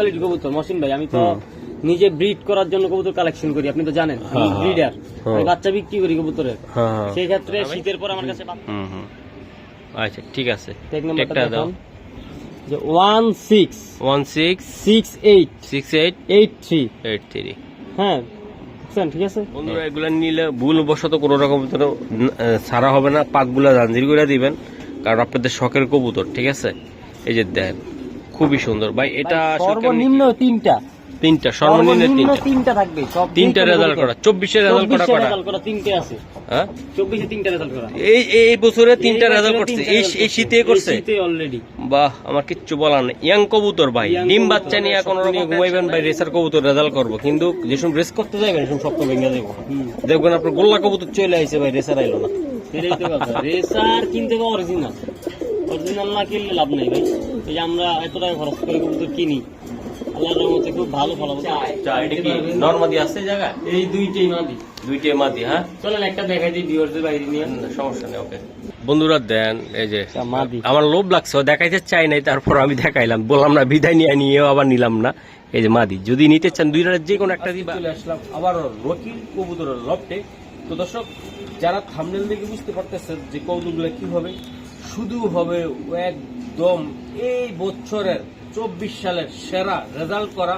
Quality কবুতর মসিন ভাই আমি তো নিজে ব্রিড করার জন্য কবুতর কালেকশন করি আপনি তো জানেন আমি হ্যাঁ, হ্যাঁ। ব্রিডার হ্যাঁ। বাচ্চা বিক্রি করি কবুতরের। সেই ক্ষেত্রে শীতের পর আমার কাছে বাচ্চা- হুম হুম। আচ্ছা ঠিক আছে। টেক নাম্বারটা দাও। যে one six one six six eight six eight eight three eight three হ্যাঁ ঠিক আছে? বন্ধুরা এগুলো নিলে ভুল বশত কোনো রকম যেন, ছাড়া হবে না পাকগুলা জাঞ্জির করে দিবেন কারণ আপনাদের শখের কবুতর ঠিক আছে? এই যে দেন। খুবই সুন্দর। ভাই এটা সর্বনিম্ন তিনটা। তিনটা সর্বনিম্ন তিনটা। তিনটা থাকবে সব তিনটা রেজাল্ট করা চব্বিশে রেজাল্ট করা করা। রেজাল্ট করা তিনটে আছে। হ্যাঁ? তিনটা রেজাল্ট করা। এই বছরে তিনটা রেজাল্ট করছে। এই এই শীতে করছে? শীতে অলরেডি বাহ আমার কিচ্ছু বলার নেই। ইয়াং কবুতর ভাই। ডিম বাচ্চা নিয়ে কোনো রকম ঘুমাইবেন ভাই রেসার কবুতর রেজাল্ট করব। কিন্তু যেসব রেস করতে যাবেন সেসব সপ্তাহ ভেঙে দেবো। দেখবেন আপনার গোল্লা কবুতর চলে আইছে ভাই রেসার আইলো না। রেসার কিনতে অরিজিনাল অরিজিনাল না কিনলে লাভ নেই ভাই। এই যে আমরা এত টাকা খরচ করে কবুতর কিনি আল্লাহর রহমতে খুব ভালো ফলাফল চা, এটা কি নর্মাদি আছে জায়গা এই দুইটাই মাদি। দুইটাই মাদি হ্যাঁ? চলেন একটা দেখাই দিই ভিউয়ারদের বাইরে নিয়ে। সমস্যা নেই ওকে বন্ধুরা দেন এই যে আচ্ছা, আমার লোভ লাগছে দেখাইতে চাই নাই তারপর আমি দেখাইলাম। বললাম না বিদায় নিয়ে নিয়েও আবার নিলাম না। এই যে মাদি যদি নিতে চান দুইটার যে কোনো একটা দিবা। চলে আসলাম আবার রকি কবুতরের লফটে তো দর্শক যারা থামনেল দেখে বুঝতে পারতেছেন যে কৌতুকগুলো কি হবে শুধু হবে একদম এই বছরের চব্বিশ সালের সেরা রেজাল্ট করা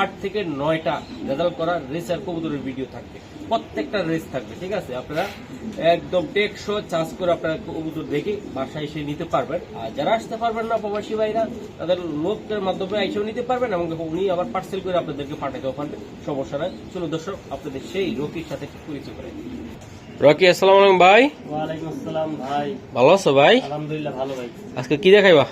আট থেকে নয়টা রেজাল্ট করা রেসার কবুতরের ভিডিও থাকবে। প্রত্যেকটা রেস থাকবে, ঠিক আছে? আপনারা একদম টেকশো চার্জ করে আপনারা কবুতর দেখে বাসায় এসে নিতে পারবেন। আর যারা আসতে পারবেন না প্রবাসী ভাইরা, তাদের লোকের মাধ্যমে এসেও নিতে পারবেন এবং উনি আবার পার্সেল করে আপনাদেরকে পাঠাতেও পারবেন। সমস্যা নাই। চলো দর্শক, আপনাদের সেই রোগীর সাথে পরিচয় করে রকি আসসালামু আলাইকুম ভাই। ওয়ালাইকুম আসসালাম ভাই। ভালো আছো ভাই? আলহামদুলিল্লাহ ভালো ভাই। আজকে কি দেখাইবা?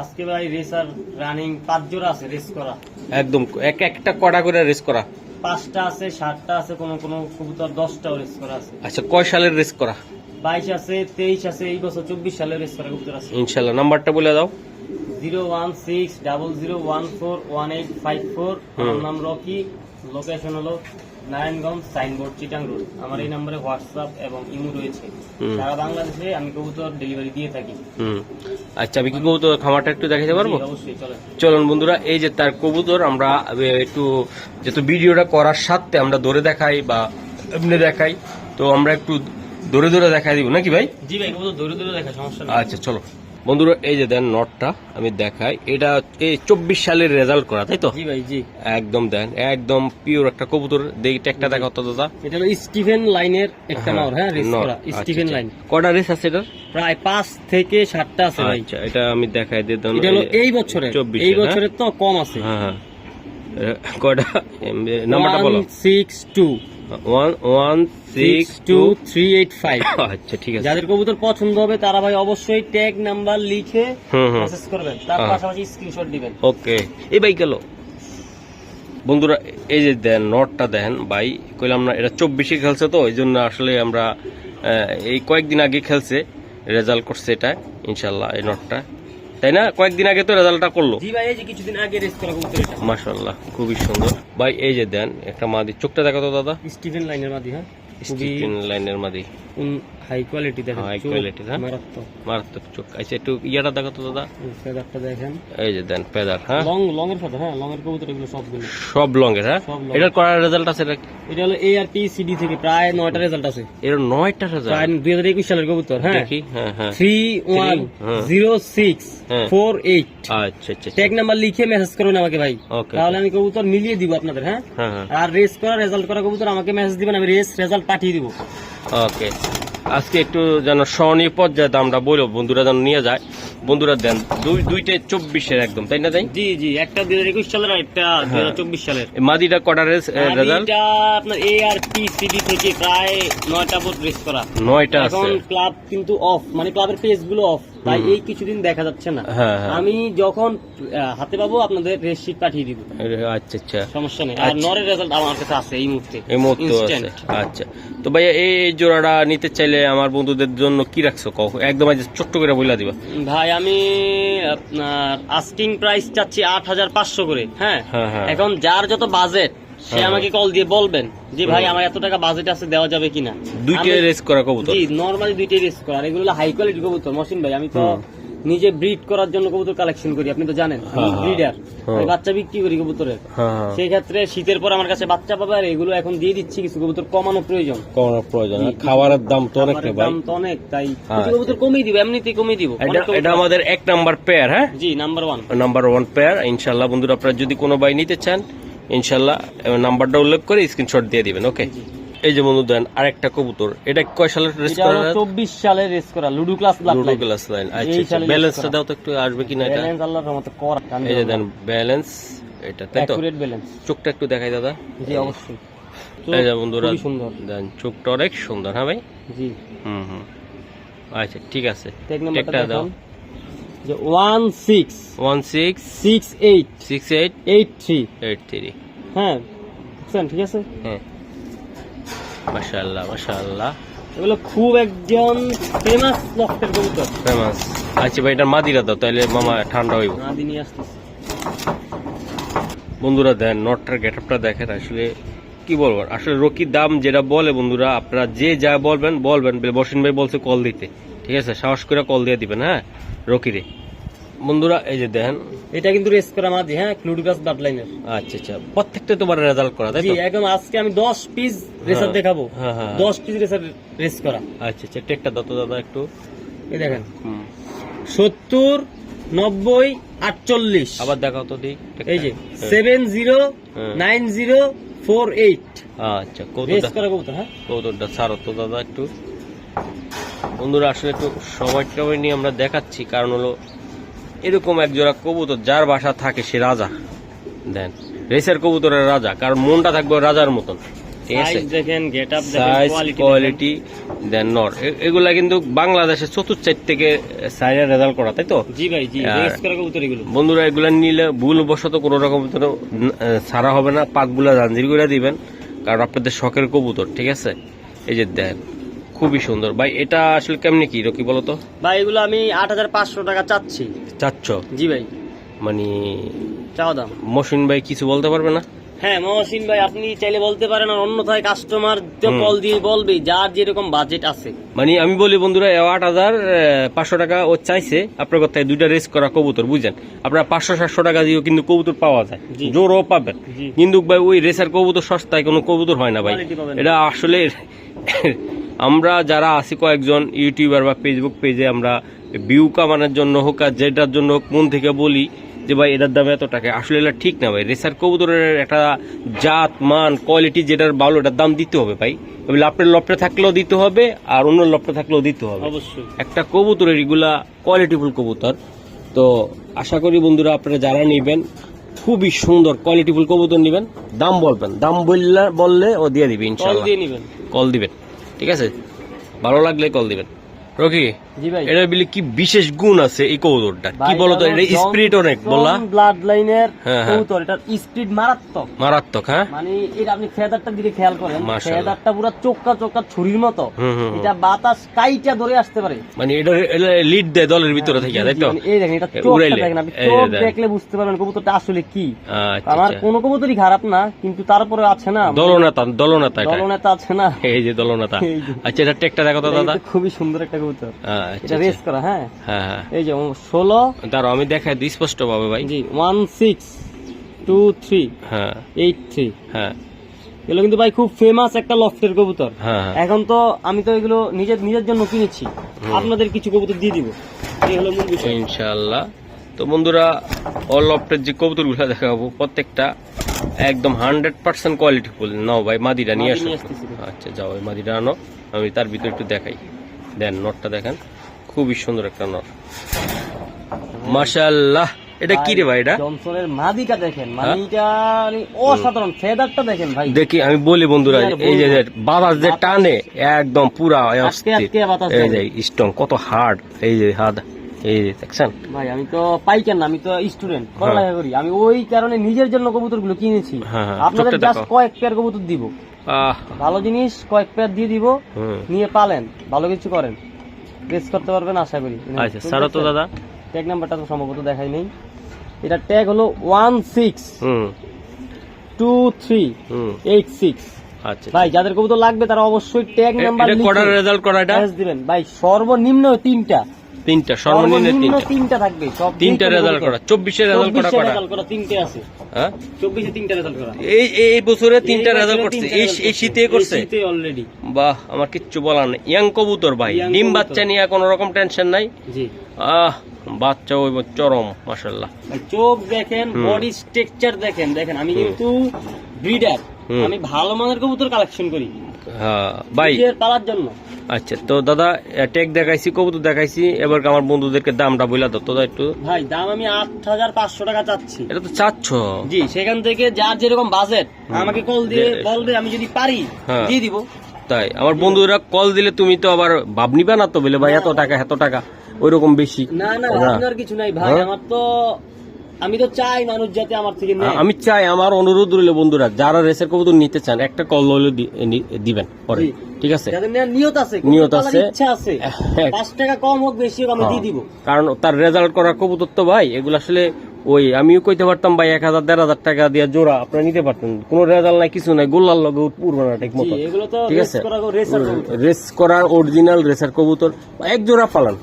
আজকে ভাই রেসার রানিং পাঁচ জোড়া আছে রেস করা। একদম এক একটা কটা করে রেস করা। পাঁচটা আছে সাতটা আছে কোন কোন কবুতর দশটাও রেস করা আছে। আচ্ছা কয় সালের রেস করা? বাইশ আছে তেইশ আছে এই বছর চব্বিশ সালে রেস করা কবুতর আছে। ইনশাল্লাহ নাম্বারটা বলে দাও। Zero one six double zero one four one eight five four. নাম রকি লোকেশন হলো নারায়ণগঞ্জ সাইনবোর্ড চিটাং রোড। আমার এই নম্বরে হোয়াটসঅ্যাপ এবং ইমো রয়েছে। সারা বাংলাদেশে আমি কবুতর ডেলিভারি দিয়ে থাকি। আচ্ছা আমি কি কবুতর খামারটা একটু দেখাতে পারব? চলুন। বন্ধুরা এই যে তার কবুতর আমরা একটু যেহেতু ভিডিওটা করার সাথে আমরা ধরে দেখাই বা এমনি দেখাই তো আমরা একটু ধরে ধরে দেখাই দিব নাকি ভাই? জি ভাই কবুতর ধরে ধরে দেখা সমস্যা আচ্ছা চলো। বন্ধুরা এই যে দেন নটটা আমি দেখাই। এটা এই চব্বিশ সালের রেজাল্ট করা তাই তো? জি ভাই জি। একদম দেন একদম পিওর একটা কবুতর। দেখি একটা দেখা তো দাদা। এটা হলো স্টিভেন লাইনের একটা নর হ্যাঁ রেস করা আচ্ছা, আচ্ছা। লাইন কটা রেস আছে এটার? প্রায় পাঁচ থেকে সাতটা আছে ভাই। আচ্ছা এটা আমি দেখাই দিয়ে দেন এটা হলো এই বছরের 24 এই হ্যাঁ? বছরের তো কম আছে। হ্যাঁ হ্যাঁ। এ, নাম্বারটা বলো। সিক্স টু আচ্ছা ঠিক আছে। যাদের কবুতর পছন্দ হবে তারা ভাই অবশ্যই ট্যাগ নাম্বার লিখে মেসেজ করবেন। তার। পাশাপাশি স্ক্রিনশট দিবেন। ওকে এই ভাই গেল। বন্ধুরা এই যে দেন নটটা দেন ভাই। কইলাম না এটা চব্বিশে খেলছে তো এই জন্য আসলে আমরা এই কয়েকদিন আগে খেলছে রেজাল্ট করছে এটা ইনশাল্লাহ এই নটটা। তাই না? কয়েকদিন আগে তো রেজাল্টটা করল। মাসাল্লাহ খুবই সুন্দর। ভাই এই যে দেন একটা মাদি। চোখটা দেখো তো দাদা। স্টিভেন লাইনের মাদি হ্যাঁ। খুবই লাইনের মাদি। হাই কোয়ালিটি দেখেন High চোখ হ্যাঁ? মারাত্মক। মারাত্মক চোখ। আচ্ছা একটু ইয়াটা দেখো তো দাদা। ফেদারটা দেখেন। এই যে দেন পেদার হ্যাঁ? লং লং এর ফেদার হ্যাঁ লং এর কবুতর এগুলো সবগুলো। সব লঙ্গের হ্যাঁ? এটার করার রেজাল্ট আছে এটা? এটা হলো এ আর টি সিডি থেকে প্রায় নয়টা রেজাল্ট আছে। এর নয়টা রেজাল্ট প্রায় দুই হাজার একুশ সালের কবুতর হ্যাঁ? দেখি হ্যাঁ হ্যাঁ। থ্রি ওয়ান হ্যাঁ। Zero six. ফোর এইট আচ্ছা আচ্ছা ট্যাগ নাম্বার লিখে মেসেজ করুন আমাকে ভাই। তাহলে আমি কবুতর মিলিয়ে দিব আপনাদের হ্যাঁ? হ্যাঁ হ্যাঁ। আর রেস করা রেজাল্ট করা কবুতর আমাকে মেসেজ দিবেন আমি রেস রেজাল্ট পাঠিয়ে দিব। ওকে। আজকে একটু যেন স্বর্ণীয় পর্যায়ে দামটা বলব বন্ধুরা যেন নিয়ে যায়। বন্ধুরা দেন দুই দুইটা চব্বিশের একদম তাই না তাই জি জি একটা দুই হাজার একুশ সালের একটা দুই হাজার চব্বিশ সালের। মাদিটা কটা রেজাল্ট আপনার এ আর পি সিডি থেকে প্রায় নয়টা বোর্ড রেস করা। নয়টা এখন ক্লাব কিন্তু অফ মানে ক্লাবের পেজগুলো অফ তাই এই কিছুদিন দেখা যাচ্ছে না। হ্যাঁ হ্যাঁ। আমি যখন হাতে পাবো আপনাদের রেস শিট পাঠিয়ে দিব। আচ্ছা আচ্ছা। সমস্যা নেই। আর আচ্ছা। নরের রেজাল্ট আমার কাছে আছে এই মুহূর্তে। এই মুহূর্তে আছে। আচ্ছা। তো ভাইয়া এই জোড়াটা নিতে চাইলে আমার বন্ধুদের জন্য কি রাখছো? কও একদম আজ ছোট্ট করে বইলা দিবা। ভাই আমি আপনার আস্কিং প্রাইস চাচ্ছি আট হাজার পাঁচশো করে হ্যাঁ? হ্যাঁ এখন যার যত বাজেট সে হ্যাঁ। আমাকে কল দিয়ে বলবেন যে ভাই আমার এত টাকা বাজেট আছে দেওয়া যাবে কিনা? দুইটা আমি- রেস করা কবুতর। জি নরমালি দুইটাই রেস করা। আর এগুলো হাই কোয়ালিটি কবুতর ভাই। আমি তো নিজে ব্রিড করার জন্য কবুতর কালেকশন করি আপনি তো জানেন। আমি হ্যাঁ, হ্যাঁ। ব্রিডার হ্যাঁ। বাচ্চা বিক্রি করি কবুতরের। হ্যাঁ হ্যাঁ। সেই ক্ষেত্রে শীতের পর আমার কাছে বাচ্চা পাবে আর এগুলো এখন দিয়ে দিচ্ছি কিছু কবুতর কমানো প্রয়োজন। কমানোর প্রয়োজন। খাবারের দাম তো অনেক রে ভাই। দাম তো অনেক তাই হ্যাঁ, কিছু কবুতর কমিয়ে দিব এমনিতেই কমিয়ে দিব। এটা। আমাদের এক নাম্বার পেয়ার হ্যাঁ? জি number one number one pair ইনশাল্লাহ বন্ধুরা আপনারা যদি কোনো বাই নিতে চান ইনশাল্লাহ নাম্বারটা উল্লেখ করে স্ক্রিনশট দিয়ে দিবেন ওকে এই যে বন্ধু দেন আরেকটা কবুতর। এটা কয় সালে রেস করা? 24 সালে রেস করা ludo class ludo class line আচ্ছা, আচ্ছা। ব্যালেন্সটা দাও তো একটু আসবে কিনা এটা? ব্যালেন্স আল্লাহর রহমতে করা এই যে দেন ব্যালেন্স এটা তাই তো? অ্যাকুরেট ব্যালেন্স চোখটা একটু দেখাই দাদা। জি অবশ্যই। এই যে বন্ধুরা সুন্দর। দেন চোখটা অনেক সুন্দর হ্যাঁ ভাই? জি। হুম হুম। আচ্ছা ঠিক আছে। একটা দাও। যে 16 16 68 68 83 83 হ্যাঁ বুঝছেন ঠিক আছে? হ্যাঁ মাশাআল্লাহ মাশাআল্লাহ। এগুলো খুব একজন ফেমাস কবুতর। ফেমাস আচ্ছা ভাই এটার মাদিরা দাও তাহলে মামা ঠান্ডা হইব। আদি নিয়ে আসতেছি। বন্ধুরা দেন নটটার গেটআপটা দেখেন আসলে কি বলব আসলে রকির দাম যেটা বলে বন্ধুরা আপনারা যে যা বলবেন বলবেন বসিন ভাই বলছে কল দিতে। ঠিক আছে সাহস করে কল দিয়ে দিবেন হ্যাঁ রকিরে বন্ধুরা এই যে দেখেন। এটা কিন্তু রেস করা মাদি হ্যাঁ ক্লুডিকাস ব্লাড লাইনের আচ্ছা আচ্ছা। প্রত্যেকটা তোমার রেজাল্ট করা তাই তো? একদম। আজকে আমি দশ পিস রেসার দেখাবো। হ্যাঁ, হ্যাঁ। দশ পিস রেসার রেস করা। আচ্ছা আচ্ছা। টেকটা দাও তো দাদা একটু। এই দেখেন। হুম। সত্তর নব্বই আটচল্লিশ। আবার দেখাও তো দিই এই যে হ্যাঁ। সেভেন জিরো হ্যাঁ। নাইন জিরো ফোর এইট আচ্ছা রেস করা কবুতর হ্যাঁ। কৌতুকটা ছাড়ো তো দাদা একটু। বন্ধুরা আসলে একটু সময় নিয়ে আমরা দেখাচ্ছি। কারণ হলো এরকম এক জোড়া কবুতর যার বাসা থাকে সে রাজা। দেন রেসের কবুতরের রাজা কারণ মনটা থাকবে রাজার মতন। কোয়ালিটি দেন নর এগুলা কিন্তু বাংলাদেশের চতুর্থ সাইড থেকে সাইডের রেজাল্ট করা তাই তো? জি ভাই জি বন্ধুরা এগুলা নিলে ভুল বশত কোনো রকম ছাড়া হবে না পাকগুলা জাঞ্জির করে দিবেন কারণ আপনাদের শখের কবুতর ঠিক আছে? এই যে দেন খুবই সুন্দর। ভাই এটা আসলে কেমনি কি? রকি বলো তো ভাই এগুলো আমি আট হাজার পাঁচশো টাকা চাচ্ছি। চাচ্ছ? জি ভাই। মানে চাওয়া দাম। মসিন ভাই কিছু বলতে পারবে না? হ্যাঁ মহসিন ভাই আপনি চাইলে বলতে পারেন আর অন্যথায় কাস্টমার। কল দিয়ে বলবে যার যেরকম বাজেট আছে মানে আমি বলি বন্ধুরা আট হাজার পাঁচশো টাকা ও চাইছে আপনার কথায় দুইটা রেস করা কবুতর বুঝছেন আপনার পাঁচশো সাতশো টাকা দিয়েও কিন্তু কবুতর পাওয়া যায়। জোরও পাবেন কিন্তু ভাই ওই রেসার কবুতর সস্তায় কোনো কবুতর হয় না ভাই। এটা আসলে আমরা যারা আছি কয়েকজন ইউটিউবার বা ফেসবুক পেজে আমরা ভিউ কামানোর জন্য হোক আর যেটার জন্য হোক মন থেকে বলি যে ভাই এটার দাম এত টাকা? আসলে এটা ঠিক না ভাই। রেসার কবুতরের একটা জাত মান কোয়ালিটি যেটার ভালো এটার দাম দিতে হবে ভাই। আপনার লপটে থাকলেও দিতে হবে আর অন্য লপটে থাকলেও দিতে হবে। অবশ্যই। একটা কবুতরের এগুলা কোয়ালিটিফুল কবুতর। তো আশা করি বন্ধুরা আপনারা যারা নেবেন খুবই সুন্দর কোয়ালিটিফুল কবুতর নেবেন দাম বলবেন। দাম বললে বললে ও দিয়ে দিবে ইনশাল্লাহ কল দিবেন। ঠিক আছে? ভালো লাগলে কল দিবেন। রকি জি ভাই। এটা বলি কি বিশেষ গুণ আছে এই কবুতরটা কি বলতো এটা স্পিরিট অনেক ব্লাড লাইনের হ্যাঁ, হ্যাঁ। কবুতর এটার স্পিড মারাত্মক। মারাত্মক হ্যাঁ? মানে এটা আপনি দিকে খেয়াল করেন ফেদারটা পুরো চোক্কা চোক্কা ছুরির মতো। এটা বাতাস কাইটা ধরে আসতে পারে। মানে এটা লিড দেয় দলের ভিতরে থেকে তাই তো? মানে এই দেখেন এটা চোখটা দেখেন আপনি চোখ দেখলে বুঝতে পারবেন কবুতরটা আসলে কি। আচ্ছা আমার আচ্ছা। কোনো কবুতরই খারাপ না কিন্তু তারপরে আছে না। দলনেতা দলনেতা দলনেতা আছে না। এই যে দলনেতা। আচ্ছা এটা টেকটা দেখো তো দাদা। খুবই সুন্দর একটা কবুতর। আচ্ছা, এটা আচ্ছা। রেস করা হ্যাঁ? হ্যাঁ হ্যাঁ। এই যে ষোলো। দাঁড়াও আমি দেখাই দিই স্পষ্ট পাবে ভাই। জি ওয়ান সিক্স টু থ্রি হ্যাঁ। এইট থ্রি হ্যাঁ। এগুলো কিন্তু ভাই খুব ফেমাস একটা লফটের কবুতর। হ্যাঁ এখন তো আমি তো এগুলো নিজের নিজের জন্য কিনেছি। আপনাদের কিছু কবুতর দিয়ে দিব। এই হলো মূল বিষয়। ইনশাআল্লাহ। তো বন্ধুরা অল অফটের যে কবুতরগুলো দেখাবো প্রত্যেকটা একদম হান্ড্রেড পার্সেন্ট কোয়ালিটি ফুল। নাও ভাই মাদিরা নিয়ে আসো। আচ্ছা যাও ওই মাদিরা আনো। আমি তার ভিতরে একটু দেখাই। দেন নটটা দেখেন। খুবই সুন্দর একটা নট মাশাআল্লাহ। এটা কি রে ভাই এটা? জনসনের মাদিটা দেখেন। মাদিটা মানে অসাধারণ। ফেদারটা দেখেন ভাই। দেখি আমি বলি বন্ধুরা এই যে বাতাস যে টানে একদম পুরা এই যে স্ট্রং কত হার্ড এই যে হাত এই যে দেখছেন? ভাই আমি তো পাইকার না আমি তো স্টুডেন্ট হ্যাঁ। পড়ালেখা করি। আমি ওই কারণে নিজের জন্য কবুতরগুলো কিনেছি। হ্যাঁ, হ্যাঁ, আপনাদের জাস্ট কয়েক পেয়ার কবুতর দিব। ভালো জিনিস কয়েক পেয়ার দিয়ে দিব নিয়ে পালেন ভালো কিছু করেন। রেস করতে পারবেন আশা করি। আচ্ছা সারো তো দাদা। ট্যাগ নাম্বারটা তো সম্ভবত দেখাই নেই। এটা ট্যাগ হলো ওয়ান সিক্স হুম। টু থ্রি হুম। এইট সিক্স আচ্ছা ভাই যাদের কবুতর লাগবে তারা অবশ্যই ট্যাগ নাম্বার কটার রেজাল্ট করা এটা? দিবেন। ভাই সর্বনিম্ন তিনটা। তিনটা সর্বনিম্ন তিনটা। তিনটা থাকবে তিনটা রেজাল্ট করা চব্বিশের রেজাল্ট করা করা তিনটে আছে। হ্যাঁ? চব্বিশে তিনটা রেজাল্ট করা। এই বছরে তিনটা রেজাল্ট করছে। এই এই শীতে করছে। শীতে অলরেডি বাহ আমার কিচ্ছু বলার নেই। ইয়াং কবুতর ভাই ডিম বাচ্চা নিয়ে কোনো রকম টেনশন নাই? জি। আহ বাচ্চা ওই চরম মাশাল্লাহ চোখ দেখেন। বডি স্ট্রাকচার দেখেন। দেখেন আমি কিন্তু ব্রিডার আমি ভালো মানের কবুতর কালেকশন করি। ভাই। পালার জন্য। আচ্ছা তো দাদা টেক দেখাইছি কবুতর দেখাইছি এবার আমার বন্ধুদেরকে দামটা বইলা দাও। তো একটু। ভাই দাম আমি আট হাজার পাঁচশো টাকা চাচ্ছি। এটা তো চাচ্ছ? জি সেখান থেকে যার যেরকম বাজেট আমাকে কল দিয়ে বলবে আমি যদি পারি হ্যাঁ। দিয়ে দিব। তাই আমার বন্ধুরা কল দিলে তুমি তো আবার ভাব নিবা না তো বলে ভাই এত টাকা এত টাকা। ওই রকম বেশি। না না। আপনার কিছু নাই ভাই হ্যাঁ? আমার তো আমি তো চাই মানুষ যাতে আমার থেকে আমি চাই আমার অনুরোধ রইল বন্ধুরা যারা রেসের কবুতর নিতে চান একটা কল হলে দিবেন পরে ঠিক আছে? নিয়ত আছে নিয়ত আছে। ইচ্ছা আছে। হ্যাঁ। টাকা কম হোক বেশি হোক আমি দিয়ে দিব। কারণ তার রেজাল্ট করা কবুতর তো ভাই এগুলো আসলে ওই আমিও কইতে পারতাম ভাই এক হাজার দেড় হাজার টাকা দিয়ে জোড়া আপনারা নিতে পারতেন। কোনো রেজাল্ট নাই কিছু নাই গোল্লার লগে উঠবো না ঠিক মতো ঠিক আছে। রেস করার অরিজিনাল রেসার কবুতর এক জোড়া পালান।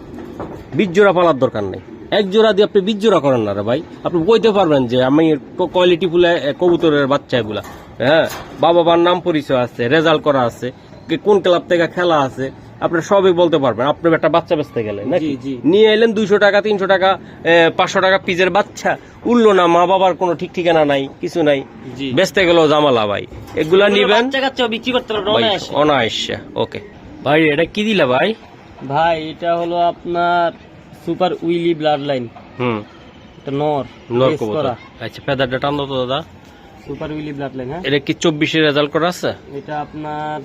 বিশ জোড়া পালার দরকার নেই। এক জোড়া দিয়ে আপনি বিশ জোড়া করেন না রে ভাই। আপনি কইতে পারবেন যে আমি কোয়ালিটি ফুলে কবুতরের বাচ্চা এগুলা হ্যাঁ বাবা মার নাম পরিচয় আছে রেজাল্ট করা আছে কোন ক্লাব থেকে খেলা আছে আপনি সবই বলতে পারবেন। আপনি একটা বাচ্চা বেচতে নাকি? জি। নিয়ে এলেন দুইশো টাকা তিনশো টাকা পাঁচশো টাকা পিজের বাচ্চা। উঠল না মা বাবার কোনো ঠিক ঠিকানা নাই কিছু নাই। বেচতে গেলেও জামালা ভাই। এগুলা নিবেন। অনায়াসে ওকে। ভাই এটা কি দিলা ভাই? ভাই এটা হলো আপনার সুপার উইলি ব্লাড লাইন। হুম। এটা নর নর কবুতর। আচ্ছা ফেদারটা টান দাও তো দাদা? সুপার উইলি ব্লাড লাইন হ্যাঁ? এটা কি রেজাল্ট করা আছে? এটা আপনার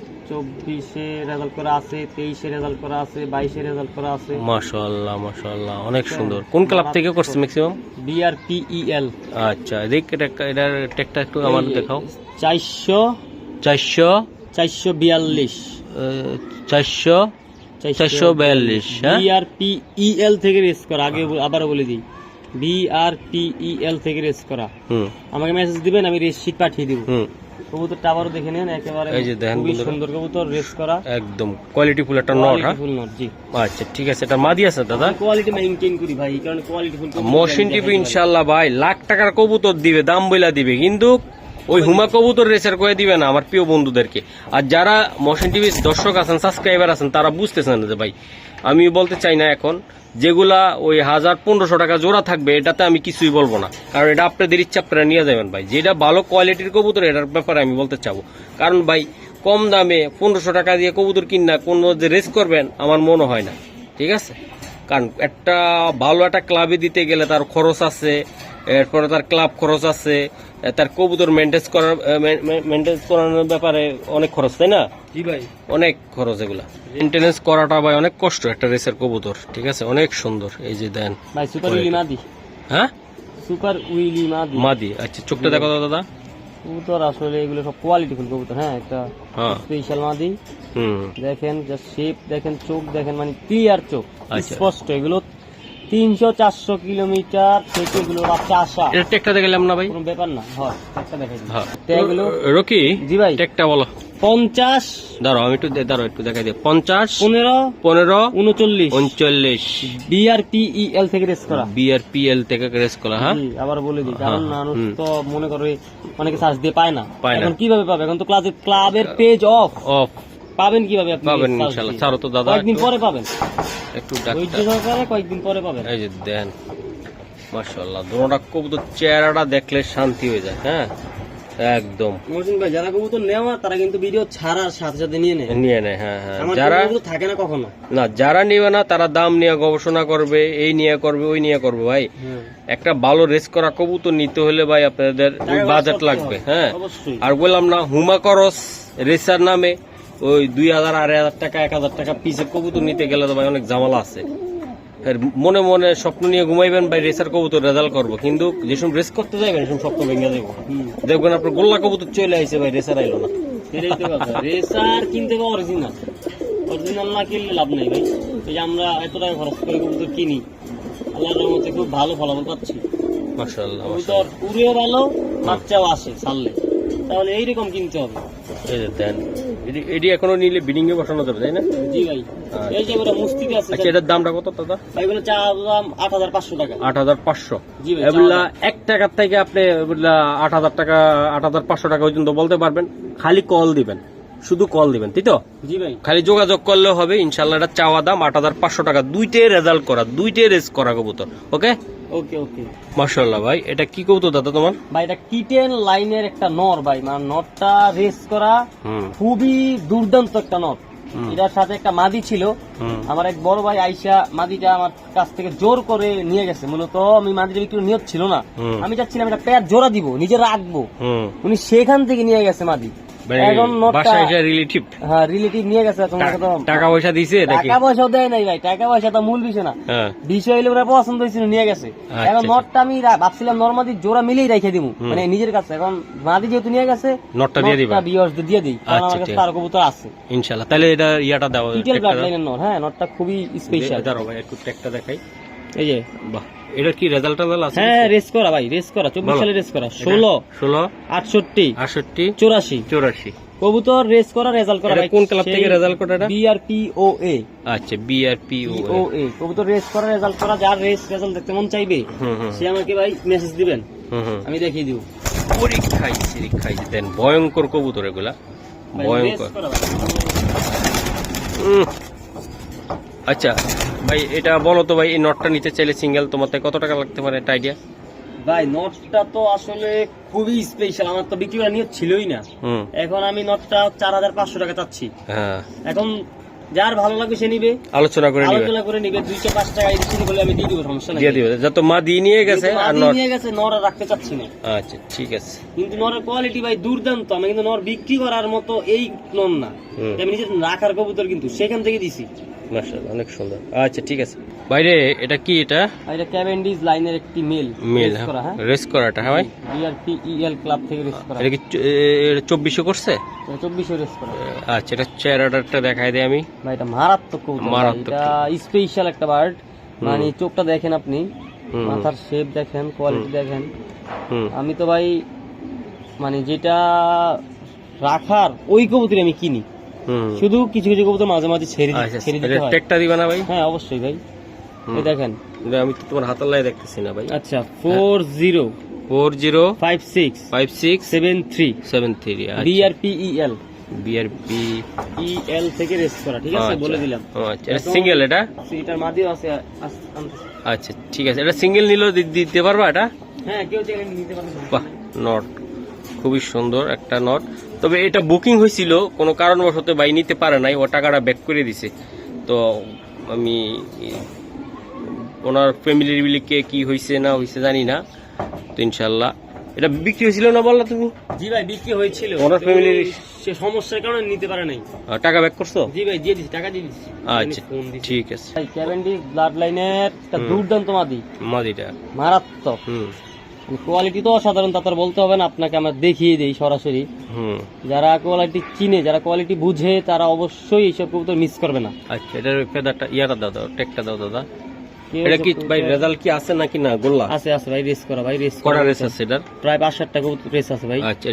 রেজাল্ট করা আছে রেজাল্ট করা আছে রেজাল্ট করা আছে। মাশাআল্লাহ মাশাআল্লাহ। অনেক সুন্দর। কোন ক্লাব থেকে করছে ম্যাক্সিমাম বিআরপিইএল আচ্ছা দেখ এটা এটার টেকটা একটু আমার দেখাও। চারশো চারশো চারশো বিয়াল্লিশ। চারশো বিয়াল্লিশ হ্যাঁ? বিআরপিইএল থেকে রেস করা আগে আবারও বলে দিই। বিআরপিইএল থেকে রেস করা। আমাকে মেসেজ দিবেন আমি রেস শিট পাঠিয়ে দিব। হুম। কবুতরটা আবারও দেখে নেন একেবারে এই যে দেখেন খুবই সুন্দর কবুতর রেস করা। একদম কোয়ালিটি ফুল একটা নট হ্যাঁ? ফুল নট জি। আচ্ছা ঠিক আছে এটা মাদি আছে দাদা? কোয়ালিটি মেইনটেইন করি ভাই কারণে কোয়ালিটি ফুল মহসিন টিভি ইনশাল্লাহ ভাই লাখ টাকার কবুতর দিবে দাম বইলা দিবে কিন্তু ওই হুমা কবুতর রেসার করে দিবে না আমার প্রিয় বন্ধুদেরকে। আর যারা মহসিন টিভির দর্শক আছেন সাবস্ক্রাইবার আছেন, তারা বুঝতেছেন না যে ভাই, আমি বলতে চাই না এখন, যেগুলা ওই হাজার পনেরোশো টাকা জোড়া থাকবে, এটাতে আমি কিছুই বলব না। কারণ এটা আপনাদের ইচ্ছা, আপনারা নিয়ে যাবেন ভাই। যেটা ভালো কোয়ালিটির কবুতর, এটার ব্যাপারে আমি বলতে চাবো। কারণ ভাই, কম দামে পনেরোশো টাকা দিয়ে কবুতর কিনা কোনো যে রেস করবেন, আমার মনে হয় না। ঠিক আছে? কারণ একটা ভালো একটা ক্লাবে দিতে গেলে তার খরচ আছে, এরপরে তার ক্লাব খরচ আছে তার কবুতর মেনটেন করার মেনটেন করানোর ব্যাপারে অনেক খরচ তাই না? জি ভাই। অনেক খরচ এগুলা। মেনটেনেন্স করাটা ভাই অনেক কষ্ট একটা রেসের কবুতর ঠিক আছে? অনেক সুন্দর এই যে দেন। ভাই সুপার উইলি মাদি হ্যাঁ? সুপার উইলি মাদি মাদি আচ্ছা চোখটা দেখো দাদা। কবুতর আসলে এগুলো সব কোয়ালিটি ফুল কবুতর হ্যাঁ? একটা হ্যাঁ। স্পেশাল মাদি হুম। দেখেন জাস্ট শেপ দেখেন চোখ দেখেন মানে ক্লিয়ার চোখ। আচ্ছা। স্পষ্ট এগুলো তিনশো চারশো কিলোমিটার থেকে এগুলো বাচ্চা আসা। এটা টেকটা দেখলাম না ভাই? কোনো ব্যাপার না। হয় দেখাই। হ্যাঁ এগুলো রকি জি ভাই। টেকটা বলো। পঞ্চাশ দাঁড়াও আমি একটু দাঁড়াও একটু দেখাই দিই। পঞ্চাশ পনেরো পনেরো উনচল্লিশ। উনচল্লিশ। বিআরপিইএল থেকে রেস করা। বিআরপিএল থেকে রেস করা হ্যাঁ? আবার বলে দিই কারণ হ্যাঁ, মানুষ তো মনে করে অনেকে সার্চ দিয়ে পায় না। পায় না। এখন কীভাবে পাবে? এখন তো ক্লাবের ক্লাবের পেজ অফ অফ পাবেন কীভাবে আপনি পাবেন ইনশাল্লাহ। ছাড়ো তো দাদা কয়েকদিন পরে পাবেন। একটু ডাক্তার। কয়েকদিন পরে পাবেন। এই যে দেন মাশাল্লাহ দোনোটা কবুতর চেহারাটা দেখলে শান্তি হয়ে যায় হ্যাঁ? একদম। মহসিন ভাই যারা কবুতর নেওয়া তারা কিন্তু ভিডিও ছাড়ার সাথে সাথে নিয়ে নেয়। নিয়ে নেয় হ্যাঁ হ্যাঁ। যারা থাকে না কখনো। না যারা নিবে না তারা দাম নিয়ে গবেষণা করবে এই নিয়ে করবে ওই নিয়ে করবে ভাই। একটা ভালো রেস করা কবুতর নিতে হলে ভাই আপনাদের বাজেট লাগবে হ্যাঁ? অবশ্যই। আর বললাম না হুমা করস রেসার নামে ওই দুই হাজার আড়াই হাজার টাকা এক হাজার টাকা পিসের কবুতর নিতে গেলে তো ভাই অনেক জামালা আছে। মনে মনে স্বপ্ন নিয়ে ঘুমাইবেন ভাই রেসার কবুতর রেজাল্ট করব। কিন্তু যেসব রেস করতে যাবেন সেসব স্বপ্ন ভেঙে যাব দেখবেন আপনার গোল্লা কবুতর চলে আইছে ভাই রেসার আইলো না। রেসার কিনতে হবে অরিজিনাল অরিজিনাল না কিনলে লাভ নেই ভাই। এই যে আমরা এত টাকা খরচ করে কবুতর কিনি আল্লাহর রহমতে খুব ভালো ফলাফল পাচ্ছি। মাশাআল্লাহ কবুতর উড়েও ভালো বাচ্চাও আসে ছাড়লে। তাহলে এইরকম কিনতে হবে। এই দেন। এটি- এখনও নিলে বিডিং এ বসানো যাবে তাই না? জি ভাই। এই যে আছে আচ্ছা এটার দামটা কত দাদা? ভাই এগুলো চা দাম আট হাজার পাঁচশো টাকা। আট হাজার পাঁচশো। জি ভাই, চাওয়া এক টাকার থেকে আপনি আট হাজার টাকা আট হাজার পাঁচশো টাকা পর্যন্ত বলতে পারবেন। খালি কল দিবেন শুধু কল দিবেন তাই তো? জি ভাই। খালি যোগাযোগ করলে হবে ইনশাল্লাহ এটা চাওয়া দাম আট হাজার পাঁচশো টাকা। দুইটাই রেজাল্ট করা দুইটাই রেস করা কবুতর ওকে ওকে ওকে ভাই এটা কি কবুতর দাদা তোমার? ভাই এটা কিটেন লাইনের একটা নর ভাই মানে নটটা রেস করা খুবই দুর্দান্ত একটা নট এটার সাথে একটা মাদি ছিল। আমার এক বড় ভাই আইসা মাদিটা আমার কাছ থেকে জোর করে নিয়ে গেছে। মূলত আমি মাদিটা বিক্রি নিয়ত ছিল না। আমি চাচ্ছিলাম একটা প্যার জোড়া দিব নিজে রাখব। উনি সেখান থেকে নিয়ে গেছে মাদি। এখন নটটা বাসায় এসে রিলেটিভ হ্যাঁ রিলেটিভ নিয়ে গেছে তোমাকে তো টাকা পয়সা দিছে নাকি? টাকা পয়সাও দেয় নাই ভাই টাকা পয়সা তো মূল বিষয় না। হ্যাঁ। বিষয় হইলে ওরা পছন্দ হয়েছিল নিয়ে গেছে। আচ্ছা, এখন আচ্ছা। নটটা আমি ভাবছিলাম নর্মাদি জোড়া মিলেই রেখে দিব মানে নিজের কাছে। এখন মাদি যেহেতু নিয়ে গেছে নটটা দিয়ে দিবা? বিয়ার্স দিয়ে দিই কারণ আচ্ছা, আমার কাছে ঠিক তার কবুতর আছে। তাহলে এটা ইয়াটা দাও পিটেল ব্লাড লাইনের নট। হ্যাঁ নটটা খুবই স্পেশাল দাঁড়াও ভাই একটু ট্যাগটা দেখাই। এই যে। বাহ এটা কি রেজাল্ট টেজাল্ট আছে? হ্যাঁ রেস করা ভাই রেস করা চব্বিশ বলো। সালে রেস করা ষোলো ষোলো আটষট্টি আটষট্টি চৌরাশি। চৌরাশি। কবুতর রেস করা রেজাল্ট করা কোন ক্লাব থেকে রেজাল্ট করা এটা বিআরপি ও এ আচ্ছা বিআরপি ও এ কবুতর রেস করা রেজাল্ট করা যার রেস রেজাল্ট দেখতে মন চাইবে সে আমাকে ভাই মেসেজ দিবেন। আমি দেখিয়ে দিব। পরীক্ষায় পরীক্ষায় দেন ভয়ঙ্কর কবুতর এগুলা। ভয়ঙ্কর race করা ভাই। উম। আচ্ছা ভাই এটা বলো তো ভাই এই নটটা নিতে চাইলে সিঙ্গেল তোমার থেকে কত টাকা লাগতে পারে? একটা আইডিয়া ভাই নটটা তো আসলে খুবই স্পেশাল আমার তো বিক্রি করার নিয়ত ছিলই না। এখন আমি নটটা চার হাজার পাঁচশো টাকা চাচ্ছি। হ্যাঁ। এখন যার ভালো লাগবে সে নিবে। আলোচনা করে নিবে। আলোচনা করে নিবে দুইশো পাঁচ টাকা এদিক বলে আমি দিয়ে দিব সমস্যা নাই। দিয়ে দিবে। যত মা দিয়ে নিয়ে গেছে আর নট নিয়ে গেছে নর রাখতে চাচ্ছি না। আচ্ছা ঠিক আছে। কিন্তু নরের কোয়ালিটি ভাই দুর্দান্ত আমি কিন্তু নর বিক্রি করার মতো এই নন না। আমি নিজের রাখার কবুতর কিন্তু সেখান থেকে দিছি। মাশাআল্লাহ অনেক সুন্দর। আচ্ছা ঠিক আছে। বাইরে এটা কি এটা? এটা ক্যাভেন্ডিজ লাইনের একটি মেল মেল রেস করাটা হ্যাঁ? ভাই? বিআরপি ইএল ক্লাব থেকে রেস করা। এটা কি চব্বিশশো করছে? চব্বিশে রেস করা। আচ্ছা এটা চেহারাটা দেখাই দিই আমি। ভাই এটা মারাত্মক কবুতর মারাত্মক এটা স্পেশাল একটা বার্ড মানে চোখটা দেখেন আপনি মাথার শেপ দেখেন কোয়ালিটি দেখেন। আমি তো ভাই মানে যেটা রাখার ওই কবুতর আমি কিনি। শুধু কিছু কিছু কবুতর মাঝে মাঝে ছেড়ে আচ্ছা ছেড়ে দিতে হয়। টেকটা দিবা না ভাই? হ্যাঁ অবশ্যই ভাই। এই দেখেন। আমি তো তোমার হাতার লাই দেখতেছি না ভাই। আচ্ছা four zero four zero five six five six seven three seven three BRPEL BRP EL থেকে রেস করা ঠিক আছে? বলে দিলাম। আচ্ছা। এটা সিঙ্গেল এটা? এটার মাঝেও আছে আচ্ছা ঠিক আছে। এটা সিঙ্গেল নিলেও দিতে পারবা এটা? হ্যাঁ কেউ চাইলে নিতে পারবে। বাহ নট। খুবই সুন্দর একটা নট। তবে এটা বুকিং হয়েছিল কোনো কারণবশত ভাই নিতে পারে নাই ও টাকাটা ব্যাক করে দিছে। তো আমি ওনার ফ্যামিলির বিলিকে কি হয়েছে না হয়েছে জানি না তো ইনশাল্লাহ এটা বিক্রি হয়েছিল না বললা তুমি? জি ভাই বিক্রি হয়েছিল। ওনার ফ্যামিলির সে সমস্যার কারণে নিতে পারে নাই। টাকা ব্যাক করছ? জি ভাই দিয়ে দিচ্ছি টাকা দিয়ে দিচ্ছি আচ্ছা ঠিক আছে। ভাই ক্যাভেন্ডিস ব্লাড লাইনের একটা দুর্দান্ত মাদি। মাদিটা। মারাত্মক। হুম। কোয়ালিটি তো অসাধারণ তা তো বলতে হবে না আপনাকে আমরা দেখিয়ে দিই সরাসরি। হুম। যারা কোয়ালিটি চিনে যারা কোয়ালিটি বুঝে তারা অবশ্যই এইসব কবুতর মিস করবে না। আচ্ছা এটার ফেদারটা ইয়াটা দাও দাও টেকটা দাও দাদা। এটা কি ভাই রেজাল্ট কি আছে নাকি না? গোল্লা? আছে আছে ভাই রেস করা ভাই রেস রেস আছে প্রায় কবুতর রেস আছে ভাই। আচ্ছা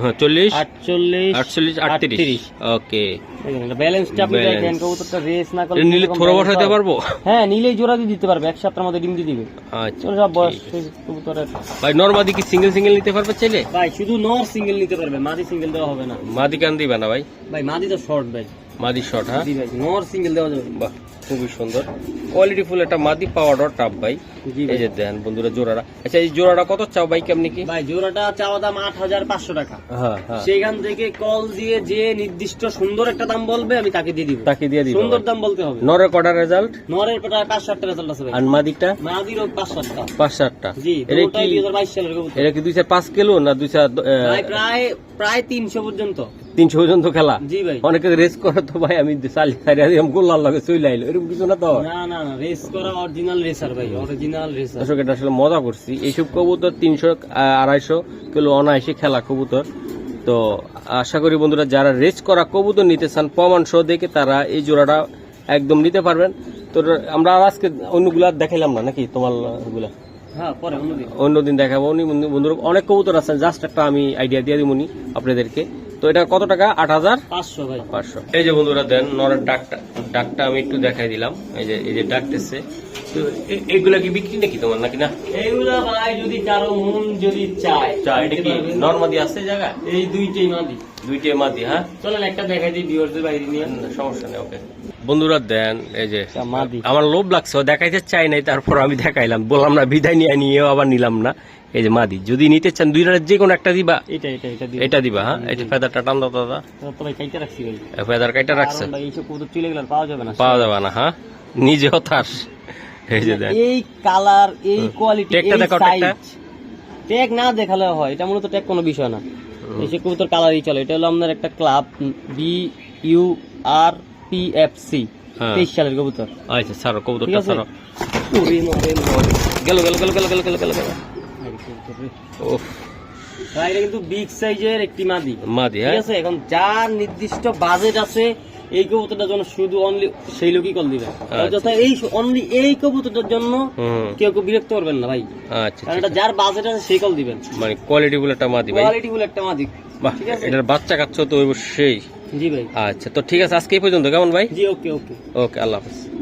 হ্যাঁ চল্লিশ? আটচল্লিশ আটচল্লিশ আটত্রিশ? ওকে। ব্যালেন্সটা আপনি দেখেন কবুতরটা রেস না করলে নিলে থোড়া balance পারব? হ্যাঁ নিলেই জোড়া দিয়ে দিতে পারবে এক সপ্তাহের মধ্যে ডিম দিয়ে দিবে। আচ্ছা সব বয়স কবুতরের। ভাই নর্মাদি কি সিঙ্গেল সিঙ্গেল নিতে পারবে চাইলে? ভাই শুধু নর সিঙ্গেল নিতে পারবে মাদি সিঙ্গেল দেওয়া হবে না। মাদি কান দিবে না ভাই? ভাই মাদি তো শর্ট ভাই। মাদি শর্ট হ্যাঁ? জি ভাই নর সিঙ্গেল দেওয়া যাবে। বাহ খুবই সুন্দর। কোয়ালিটি ফুল একটা মাদি পাওয়ার ডট টাপ ভাই। এই যে দেন বন্ধুরা জোড়াটা। আচ্ছা এই জোড়াটা কত চাও ভাই কেমনি কি? ভাই জোড়াটা চাওয়া দাম আট হাজার পাঁচশো টাকা। হ্যাঁ হ্যাঁ। সেইখান থেকে কল দিয়ে যে নির্দিষ্ট সুন্দর একটা দাম বলবে আমি তাকে দিয়ে দিব। তাকে দিয়ে দিবে সুন্দর দাম বলতে হবে। নরের কটা রেজাল্ট নরের প্রায় পাঁচ সাতটা রেজাল্ট আছে আর মাদিটা মাদিরও পাঁচ সাতটা। পাঁচ সাতটা। জি এটা কি এটা কি দুই চার পাঁচ কিলো না দুই চার ভাই প্রায় প্রায় তিনশো পর্যন্ত। তিনশো পর্যন্ত খেলা? জি ভাই। অনেকে রেস করে তো ভাই আমি চালি গোল্লার লাগে চলে আইলো। এরকম কিছু না তো? না না না রেস করা অরিজিনাল রেসার ভাই অরিজিনাল রেসার দর্শক এটা আসলে মজা করছি। এইসব কবুতর তিনশো আড়াইশো কিলো অনায়াসে খেলা কবুতর। তো আশা করি বন্ধুরা যারা রেস করা কবুতর নিতে চান প্রমাণ সহ দেখে তারা এই জোড়াটা একদম নিতে পারবেন। তো আমরা আজকে অন্যগুলা দেখাইলাম না নাকি তোমার অন্যদিন অন্যদিন দেখাবো। উনি বন্ধুরা অনেক কবুতর আছে জাস্ট একটা আমি আইডিয়া দিয়ে দিব আপনাদেরকে। তো এটা কত টাকা? আট হাজার? পাঁচশো ভাই। পাঁচশো। এই যে বন্ধুরা দেন নরের ডাকটা ডাকটা আমি একটু দেখাই দিলাম। এই যে এই যে ডাকতেছে। তো এগুলা কি বিক্রি নাকি তোমার নাকি না? ভাই যদি কারও মন যদি চায় চা এটা কি নর্মাদি আছে জায়গা? এই দুইটাই মাদি। দুইটাই মাদি হ্যাঁ? চলেন একটা দেখাই দিই ভিউয়ারদের বাইরে নিয়ে। সমস্যা নেই ওকে। বন্ধুরা দেন এই যে আচ্ছা, আমার লোভ লাগছে দেখাইতে চাই নাই তারপর আমি দেখাইলাম। বললাম না বিদায় নিয়ে নিয়েও আবার নিলাম না। এই যে মাদি যদি নিতে চান দুই দুইটার যে কোনো একটা দিবা। এটা এটা এটা দিই এটা দিবা হ্যাঁ? এই যে ফেদারটা টান দাও দাদা। তো ভাই কাইটা রাখছি ভাই। ফেদার কাইটা রাখছে। এইসব কবুতর চলে গেলে পাওয়া যাবে না। পাওয়া যাবে না হ্যাঁ? নিজে হতাশ এই যে দেন এই কালার এই কোয়ালিটি এই দেখো, সাইজ। ট্যাগ না দেখালে হয় এটা মূলত ট্যাগ কোনো বিষয় না। এই সে কবুতর কালারই চলে এটা হলো আপনার একটা club B U R P F C হ্যাঁ। তেইশ সালের কবুতর। আচ্ছা ছাড়ো কবুতরটা ছাড়ো। গেল গেল গেল গেল গেল গেল গেল। গেল এটা কিন্তু বিগ সাইজের একটি মাদি। মাদি ঠিক হ্যাঁ? আছে? এখন যার নির্দিষ্ট বাজেট আছে এই কবুতরটার জন্য শুধু অনলি সেই লোকই কল দিবে। অযথা এই অনলি এই কবুতরটার জন্য কেউ কেউ বিরক্ত করবেন না ভাই। আচ্ছা কারণ এটা যার বাজেট আছে সেই কল দিবেন। মানে কোয়ালিটি গুলো একটা মাদি ভাই। কোয়ালিটি ফুল একটা মাদি। ঠিক আছে? এটার বাচ্চা কাচ্চা তো অবশ্যই। জি ভাই। আচ্ছা তো ঠিক আছে আজকে এই পর্যন্ত। কেমন ভাই? জি ওকে ওকে। ওকে আল্লাহ হাফিজ।